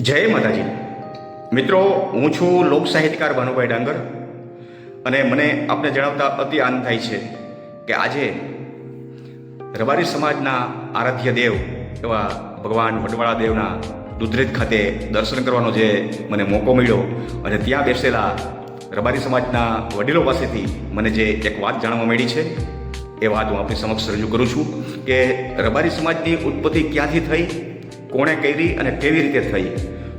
જય માતાજી. મિત્રો, હું છું લોક સાહિત્યકાર ભાનુભાઈ ડાંગર અને મને આપને જણાવતા અતિ આનંદ થાય છે કે આજે રબારી સમાજના આરાધ્ય દેવ એવા ભગવાન વટવાળા દેવના દુધરેજ ખાતે દર્શન કરવાનો જે મને મોકો મળ્યો અને ત્યાં બેસેલા રબારી સમાજના વડીલો પાસેથી મને જે એક વાત જાણવા મળી છે, એ વાત હું આપણી સમક્ષ રજૂ કરું છું કે રબારી સમાજની ઉત્પત્તિ ક્યાંથી થઈ કોણે કરી અને કેવી રીતે થઈ,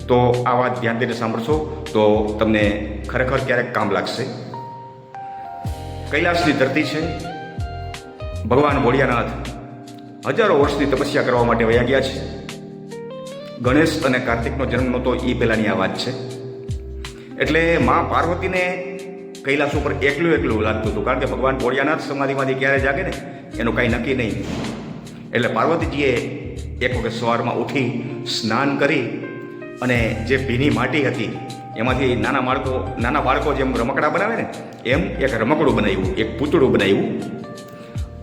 તો આ વાત ધ્યાન દઈને સાંભળશો, તો તમને ખરેખર ક્યારેક કામ લાગશે. કૈલાસની ધરતી છે. ભગવાન ભોળિયાનાથ હજારો વર્ષની તપસ્યા કરવા માટે વયા ગયા છે. ગણેશ અને કાર્તિકનો જન્મ નહોતો એ પહેલાંની આ વાત છે. એટલે મા પાર્વતીને કૈલાસ ઉપર એકલું એકલું લાગતું હતું, કારણ કે ભગવાન ભોળિયાનાથ સમાધિમાંથી ક્યારે જાગે ને, એનું કાંઈ નક્કી નહીં. એટલે પાર્વતીજીએ એક વખત સવારમાં ઉઠી સ્નાન કરી અને જે ભીની માટી હતી, એમાંથી નાના બાળકો નાના બાળકો જેમ રમકડા બનાવે ને, એમ એક રમકડું બનાવ્યું, એક પૂતળું બનાવ્યું.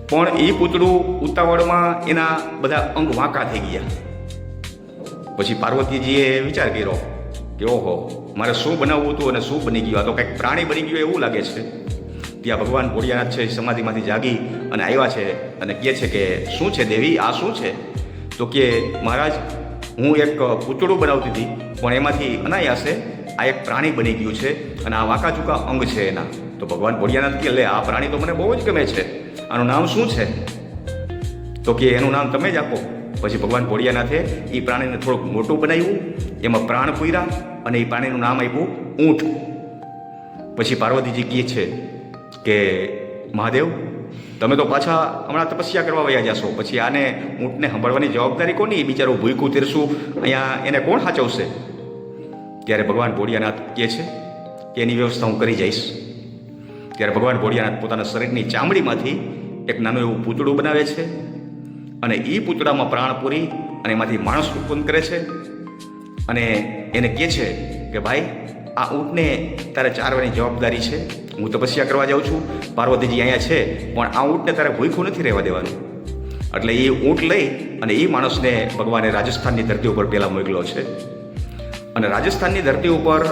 પણ એ પૂતળું ઉતાવળમાં એના બધા અંગ વાંકા થઈ ગયા. પછી પાર્વતીજીએ વિચાર કર્યો કે ઓહો, મારે શું બનાવવું હતું અને શું બની ગયું? આ તો કંઈક પ્રાણી બની ગયું એવું લાગે છે. ત્યાં ભગવાન ભોળિયાનાથ છે સમાધિમાંથી જાગી અને આવ્યા છે અને કહે છે કે, શું છે દેવી? આ શું છે? તો કે, મહારાજ, હું એક પૂતળું બનાવતી હતી, પણ એમાંથી અનાયાસે આ એક પ્રાણી બની ગયું છે અને આ વાંકા ચૂકા અંગ છે એના. તો ભગવાન ભોળિયાનાથ કે, લે, આ પ્રાણી તો મને બહુ જ ગમે છે. આનું નામ શું છે? તો કે, એનું નામ તમે જ આપો. પછી ભગવાન ભોળિયાનાથે એ પ્રાણીને થોડુંક મોટું બનાવ્યું, એમાં પ્રાણ પૂર્યા અને એ પ્રાણીનું નામ આપ્યું ઊંટ. પછી પાર્વતીજી કહે છે કે, મહાદેવ તમે તો પાછા હમણાં તપસ્યા કરવા વયા જશો પછી આને ઊંટને સંભાળવાની જવાબદારી કોની? બિચારું ભૂખું તીરશું, અહીંયા એને કોણ સાચવશે? ત્યારે ભગવાન ભોળિયાનાથ કહે છે કે એની વ્યવસ્થા હું કરી જઈશ. ત્યારે ભગવાન ભોળિયાનાથ પોતાના શરીરની ચામડીમાંથી એક નાનું એવું પૂતળું બનાવે છે અને એ પૂતળામાં પ્રાણ પૂરી અને એમાંથી માણસ ઉત્પન્ન કરે છે. અને એને કહે છે કે ભાઈ, આ ઊંટને તારે ચારવાની જવાબદારી છે. હું તપસ્યા કરવા જાઉં છું. પાર્વતીજી અહીંયા છે, પણ આ ઊંટને તારે ભૂખું નથી રહેવા દેવાનું. એટલે એ ઊંટ લઈ અને એ માણસને ભગવાને રાજસ્થાનની ધરતી ઉપર પહેલાં મોકલ્યો છે. અને રાજસ્થાનની ધરતી ઉપર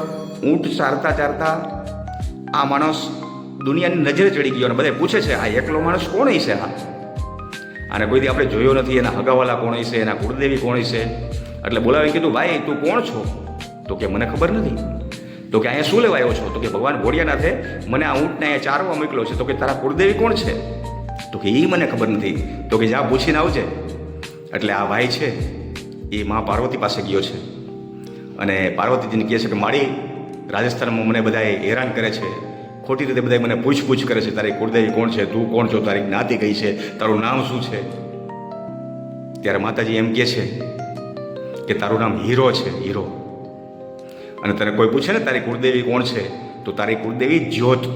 ઊંટ ચારતા ચારતા આ માણસ દુનિયાની નજરે ચડી ગયો અને બધા પૂછે છે, આ એકલો માણસ કોણ છે આ? અને કોઈથી આપણે જોયો નથી, એના હગાવાલા કોણ છે એના કુળદેવી કોણ છે એટલે બોલાવી કીધું, ભાઈ, તું કોણ છો? તો કે, મને ખબર નથી. તો કે અહીંયા શું લેવા આવ્યો છો? તો કે ભગવાન ભોળિયાનાથે મને આ ઊંટને અહીંયા ચારવા મોકલ્યો છે. તો કે તારા કુળદેવી કોણ છે? તો કે એ મને ખબર નથી. તો કે જા પૂછીને આવજે. એટલે આ ભાઈ છે, એ મા પાર્વતી પાસે ગયો છે. અને પાર્વતીજીને કહે છે કે માળી, રાજસ્થાનમાં મને બધાએ હેરાન કરે છે. ખોટી રીતે બધા મને પૂછપૂછ કરે છે, તારી કુળદેવી કોણ છે? તું કોણ છો? તારી જ્ઞાતિ કઈ છે? તારું નામ શું છે? ત્યારે માતાજી એમ કહે છે કે તારું નામ હીરો છે, હીરો. અને તને કોઈ પૂછે ને, તારી કુળદેવી કોણ છે? તો તારી કુળદેવી જ્યોત.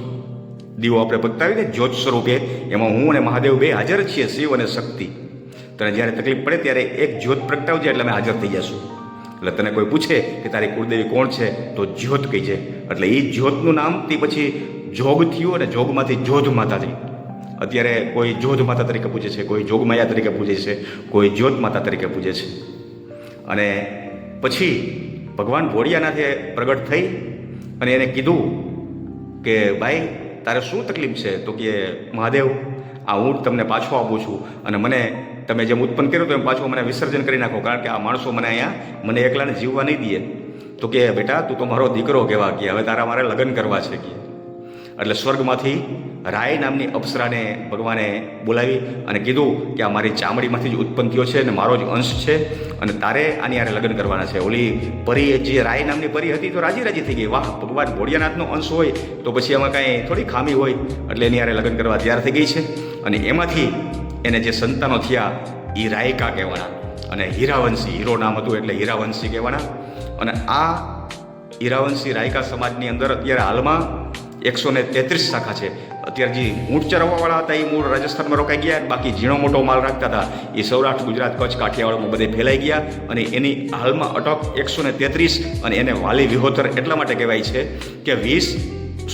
દીવો આપણે પ્રગટાવીને જ્યોત સ્વરૂપે. એમાં હું અને મહાદેવ બે હાજર છીએ, શિવ અને શક્તિ. તને જ્યારે તકલીફ પડે ત્યારે એક જ્યોત પ્રગટાવજે એટલે અમે હાજર થઈ જશું એટલે તને કોઈ પૂછે કે તારી કુળદેવી કોણ છે, તો જ્યોત કહીજે. એટલે એ જ્યોતનું નામ તે પછી જોગ થયું અને જોગમાંથી જોધ માતા થઈ. અત્યારે કોઈ જોધ માતા તરીકે પૂજે છે, કોઈ જોગમાયા તરીકે પૂજે છે, કોઈ જ્યોત માતા તરીકે પૂજે છે. અને પછી ભગવાન ભોળિયાનાથે પ્રગટ થઈ અને એને કીધું કે, ભાઈ, તારે શું તકલીફ છે? તો કે, મહાદેવ, આ ઊંટ તમને પાછો આપું છું. અને મને, તમે જેમ ઉત્પન્ન કર્યું તો એમ પાછું મને વિસર્જન કરી નાખો, કારણ કે આ માણસો મને અહીંયા મને એકલાને જીવવા નહીં દે. તો કે, બેટા, તું તો મારો દીકરો કહેવા કે, હવે તારા મારે લગ્ન કરવા છે કે. એટલે સ્વર્ગમાંથી રાય નામની અપ્સરાને ભગવાને બોલાવી અને કીધું કે, આ મારી ચામડીમાંથી જ ઉત્પન્ન થયો છે અને મારો જ અંશ છે. અને તારે આની યારે લગ્ન કરવાના છે. ઓલી પરી જે રાય નામની પરી હતી તો રાજી રાજી થઈ ગઈ. વાહ, ભગવાન ભોળિયાનાથનો અંશ હોય તો પછી એમાં કાંઈ થોડી ખામી હોય. એટલે એની હારે લગ્ન કરવા તૈયાર થઈ ગઈ છે. અને એમાંથી એને જે સંતાનો થયા એ રાયકા કહેવાના. અને હીરાવંશી, હીરો નામ હતું એટલે હીરાવંશી કહેવાના. અને આ હીરાવંશી રાયકા સમાજની અંદર અત્યારે હાલમાં એકસો ને તેત્રીસ શાખા છે. અત્યારે જે ઊંટ ચરવવાવાળા હતા એ મૂળ રાજસ્થાનમાં રોકાઈ ગયા બાકી ઝીણો મોટો માલ રાખતા હતા. એ સૌરાષ્ટ્ર, ગુજરાત, કચ્છ, કાઠિયાવાડમાં બધે ફેલાઈ ગયા અને એની હાલમાં અટક એકસો ને તેત્રીસ અને એને વાલી વિહોતર એટલા માટે કહેવાય છે કે વીસ,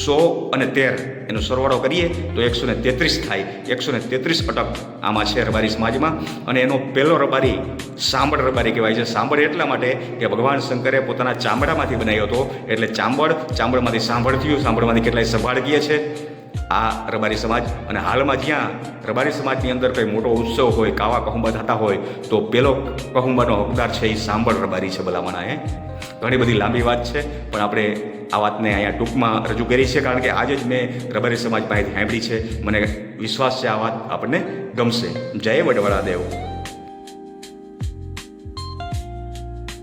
સો અને તેર એનો સરવાળો કરીએ તો એકસો ને તેત્રીસ થાય. એકસો ને તેત્રીસ અટક આમાં છે રબારી સમાજમાં અને એનો પહેલો રબારી સાંભળ રબારી કહેવાય છે. સાંભળ એટલા માટે કે ભગવાન શંકરે પોતાના ચામડામાંથી બનાવ્યો હતો. એટલે ચાંબળ ચાંબળમાંથી સાંભળ થયું, સાંભળમાંથી કેટલાય સંભાળ કહે છે. આ રબારી સમાજ અને હાલમાં જ્યાં રબારી સમાજની અંદર કંઈ મોટો ઉત્સવ હોય, કાવા કહુંબા થતા હોય, તો પેલો કહુંબાનો હકદાર છે એ સાંભળ રબારી છે ભલામણા એ ઘણી બધી લાંબી વાત છે, પણ આપણે આ વાતને અહીંયા ટૂંકમાં રજૂ કરી છે, કારણ કે આજે જ મેં રબારી સમાજ પાસેથી સાંભળી છે. મને વિશ્વાસ છે આ વાત આપણને ગમશે. જય વડવાળા દેવ